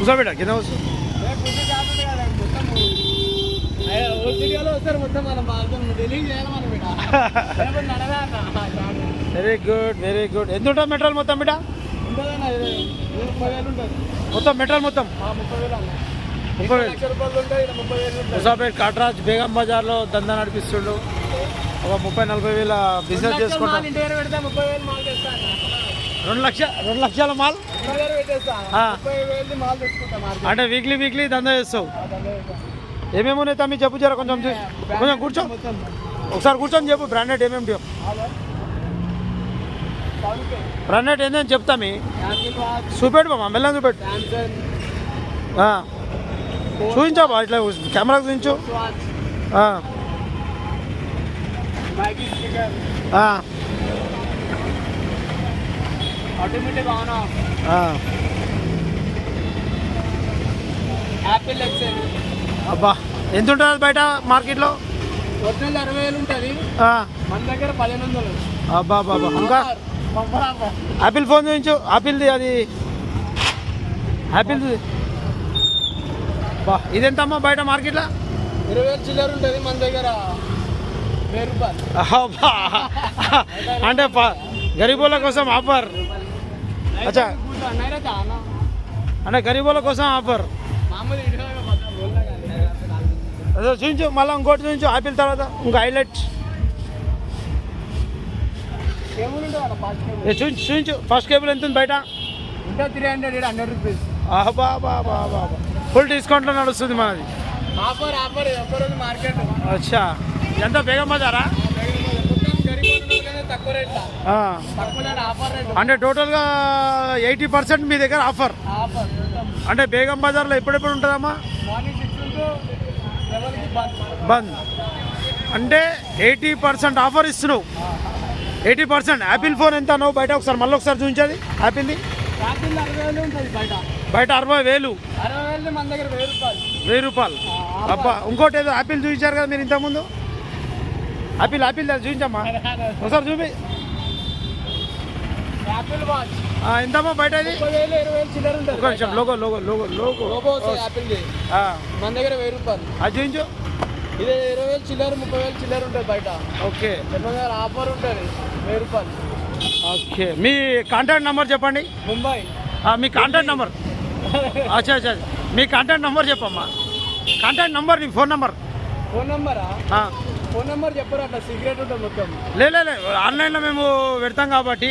కింద కూర్చో బిడ్డ నడవే అన్న వెరీ గుడ్ వెరీ గుడ్ ఎంత ఉంటుంది మెటీరియల్ మొత్తం బిడ్డ? మొత్తం మెటీరియల్ మొత్తం? ముప్పై వేలు కాట్రాజ్ బేగం బజార్లో దందా నడిపిస్తుండు. ఒక ముప్పై నలభై వేల బిజినెస్ చేసుకుంటాం. రెండు లక్ష రెండు లక్షల మాల్? అంటే వీక్లీ వీక్లీ దందా చేస్తావు. ఏమేమి ఉన్నాయి తమ్మి? చెప్పు జర కొంచెం కొంచెం కూర్చో. ఒకసారి కూర్చొని చెప్పు. బ్రాండెడ్ ఏమేమి చెప్పు బ్రాండెడ్ ఏందని చెప్తా మీ. చూపెట్టు మా మెల్లని చూపెట్టు. చూపించాబా ఇట్లా కెమెరాకి చూపించు. Speaker automatic on off. Apple Excel అబ్బా ఎంత ఉంటుంది బయట మార్కెట్లో? ఒరిజినల్ అరవై వేలు ఉంటుంది. మన దగ్గర పదిహేను వందలు. అబ్బా బాబా ఇంకా. ఆపిల్ ఫోన్ చూపించు. ఆపిల్ది అది. ఆపిల్ది బా ఇదెంతమ్మా బయట మార్కెట్లో? ఇరవై వేలు చిల్లర ఉంటుంది మన దగ్గర. వెయ్యి రూపాయలు. అంటే గరీబుల కోసం ఆఫర్. అంటే గరీబుల కోసం ఆఫర్. అదే చూపించు మళ్ళీ ఇంకోటి చూపించు ఆపిల్ తర్వాత ఇంకా హైలైట్. చూపించు చూపించు ఫస్ట్ కేబుల్ ఎంత ఉంది బయట? Three hundred hundred rupees full డిస్కౌంట్లో నడుస్తుంది మనది. ఆఫర్ ఆఫర్ మార్కెట్ అచ్చా. ఎంత బేగం బజారా? అంటే టోటల్గా ఎయిటీ పర్సెంట్ మీ దగ్గర ఆఫర్. అంటే బేగం బజార్లో ఎప్పుడెప్పుడు ఉంటుందమ్మా? బంద్. అంటే ఎయిటీ పర్సెంట్ ఆఫర్ ఇస్తున్నావు. Eighty percent. యాపిల్ ఫోన్ ఎంత నువ్వు బయట ఒకసారి మళ్ళీ ఒకసారి చూపించేది. యాపిల్ది? బయట. అరవై వేలు. వెయ్యి రూపాయలు. అబ్బా ఇంకోటి ఏదో యాపిల్ చూపించారు కదా మీరు ఇంతకుముందు? యాపిల్ యాపిల్ చూపించమ్మా. ఒకసారి చూపి. ఎంతమ్మా బయట ఒక నిమిషం లోగో లోగో లోగో లోగో. మన దగ్గర వెయ్యి రూపాయలు. అది చూపించు. ఇది ఇరవై వేలు చిల్లర ముప్పై వేలు చిల్లర ఉంటుంది బయట. ఓకే. దగ్గర ఆఫర్ ఉంటుంది వెయ్యి రూపాయలు. ఓకే. మీ కాంటాక్ట్ నెంబర్ చెప్పండి. ముంబై. మీ కాంటాక్ట్ నెంబర్ అచ్చా అచ్చా మీ కాంటాక్ట్ నెంబర్ చెప్పమ్మా. కాంటాక్ట్ నెంబర్ నీ ఫోన్ నెంబర్ ఫోన్ నెంబరా ఫోన్ నెంబర్ చెప్పరు అట్లా సీక్రెట్ ఉంటుంది మొత్తం. లే లే లే, ఆన్లైన్లో మేము పెడతాం కాబట్టి.